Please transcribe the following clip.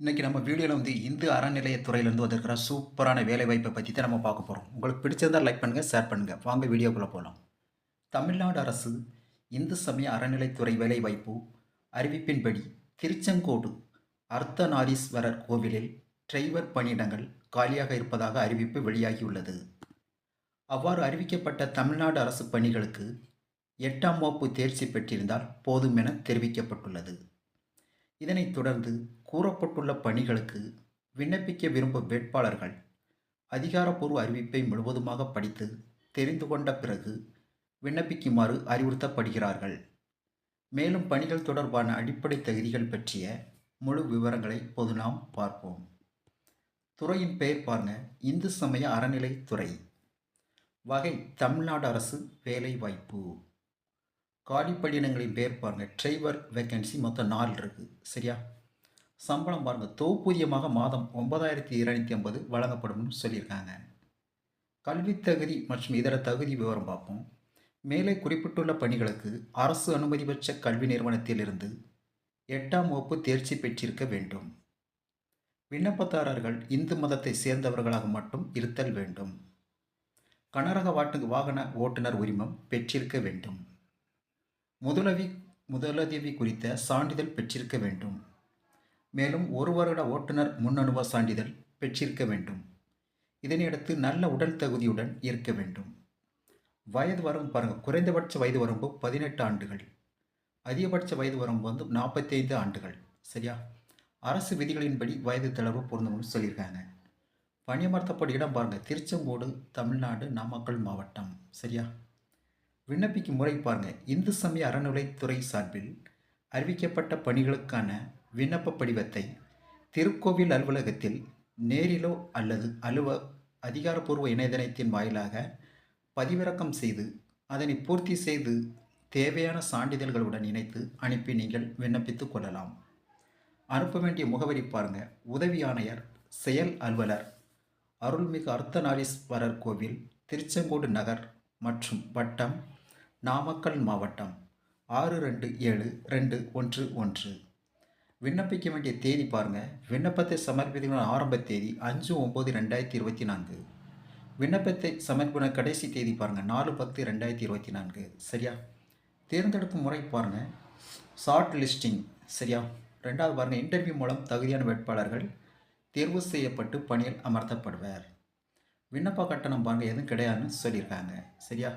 இன்றைக்கி நம்ம வீடியோவில் வந்து இந்து அறநிலையத்துறையிலேருந்து வந்திருக்கிற சூப்பரான வேலைவாய்ப்பை பற்றி தான் நம்ம பார்க்க போகிறோம் உங்களுக்கு பிடிச்சிருந்தால் லைக் பண்ணுங்கள் ஷேர் பண்ணுங்கள் வாங்க வீடியோக்குள்ளே போகலாம் தமிழ்நாடு அரசு இந்து சமய அறநிலைத்துறை வேலைவாய்ப்பு அறிவிப்பின்படி திருச்செங்கோடு அர்த்தநாரீஸ்வரர் கோவிலில் டிரைவர் பணியிடங்கள் காலியாக இருப்பதாக அறிவிப்பு வெளியாகியுள்ளது. அவ்வாறு அறிவிக்கப்பட்ட தமிழ்நாடு அரசு பணிகளுக்கு எட்டாம் வகுப்பு தேர்ச்சி பெற்றிருந்தால் போதும் என தெரிவிக்கப்பட்டுள்ளது. இதனைத் தொடர்ந்து கூறப்பட்டுள்ள பணிகளுக்கு விண்ணப்பிக்க விரும்பும் வேட்பாளர்கள் அதிகாரப்பூர்வ அறிவிப்பை முழுவதுமாக படித்து தெரிந்து கொண்ட பிறகு விண்ணப்பிக்குமாறு அறிவுறுத்தப்படுகிறார்கள். மேலும் பணிகள் தொடர்பான அடிப்படை தகுதிகள் பற்றிய முழு விவரங்களை இப்போது நாம் பார்ப்போம். துறையின் பெயர் பாருங்க. இந்து சமய அறநிலைத்துறை வகை தமிழ்நாடு அரசு வேலை வாய்ப்பு காலிப்பணியிடங்களின் பேர் பாருங்க. டிரைவர் வேக்கன்சி மொத்தம் நாலு இருக்குது சரியா? சம்பளம் பாருங்கள் தொகுப்பூதியமாக மாதம் ஒன்பதாயிரத்தி இருநூத்தி ஐம்பது வழங்கப்படும்னு சொல்லியிருக்காங்க. கல்வி தகுதி மற்றும் இதர தகுதி விவரம் பார்ப்போம். மேலே குறிப்பிட்டுள்ள பணிகளுக்கு அரசு அனுமதி பெற்ற கல்வி நிறுவனத்திலிருந்து எட்டாம் வகுப்பு தேர்ச்சி பெற்றிருக்க வேண்டும். விண்ணப்பதாரர்கள் இந்து மதத்தை சேர்ந்தவர்களாக மட்டும் இருத்தல் வேண்டும். கனரக வாட்டு வாகன ஓட்டுநர் உரிமம் பெற்றிருக்க வேண்டும். முதலுதவி முதலுதவி குறித்த சான்றிதழ் பெற்றிருக்க வேண்டும். மேலும் ஒரு வருட ஓட்டுநர் முன்னனுபவ சான்றிதழ் பெற்றிருக்க வேண்டும். இதனையடுத்து நல்ல உடல் தகுதியுடன் இருக்க வேண்டும். வயது வரம்பு பாருங்கள் குறைந்தபட்ச வயது வரம்பு பதினெட்டு ஆண்டுகள். அதிகபட்ச வயது வரம்பு வந்து நாற்பத்தைந்து ஆண்டுகள். சரியா? அரசு விதிகளின்படி வயது தளர்வு பொருந்தும்னு சொல்லியிருக்காங்க. பணியமர்த்தப்பட்ட இடம் பாருங்கள் திருச்செங்கோடு தமிழ்நாடு நாமக்கல் மாவட்டம். சரியா? விண்ணப்பிக்கும் முறை பாருங்கள் இந்து சமய அறநிலைத்துறை சார்பில் அறிவிக்கப்பட்ட பணிகளுக்கான விண்ணப்ப படிவத்தை திருக்கோவில் அலுவலகத்தில் நேரிலோ அல்லது அலுவ அதிகாரப்பூர்வ இணையதளத்தின் வாயிலாக பதிவிறக்கம் செய்து அதனை பூர்த்தி செய்து தேவையான சான்றிதழ்களுடன் இணைத்து அனுப்பி நீங்கள் விண்ணப்பித்துக் கொள்ளலாம். அனுப்ப வேண்டிய முகவரி பாருங்க. உதவி ஆணையர் செயல் அலுவலர் அருள்மிகு அர்த்தநாரீஸ்வரர் கோவில் திருச்செங்கோடு நகர் மற்றும் வட்டம் நாமக்கல் மாவட்டம் ஆறு ரெண்டு ஏழு ரெண்டு ஒன்று ஒன்று. விண்ணப்பிக்க வேண்டிய தேதி பாருங்கள் விண்ணப்பத்தை சமர்ப்பிக்கிற ஆரம்ப தேதி அஞ்சு ஒம்பது ரெண்டாயிரத்தி இருபத்தி நான்கு. விண்ணப்பத்தை சமர்ப்பின கடைசி தேதி பாருங்கள் நாலு பத்து ரெண்டாயிரத்தி இருபத்தி நான்கு. சரியா? தேர்ந்தெடுப்பு முறை பாருங்கள் ஷார்ட் லிஸ்டிங் சரியா? ரெண்டாவது பாருங்கள் இன்டர்வியூ மூலம் தகுதியான வேட்பாளர்கள் தேர்வு செய்யப்பட்டு பணியில் அமர்த்தப்படுவர். விண்ணப்ப கட்டணம் பாருங்கள் எதுவும் கிடையாதுன்னு சொல்லியிருக்காங்க. சரியா?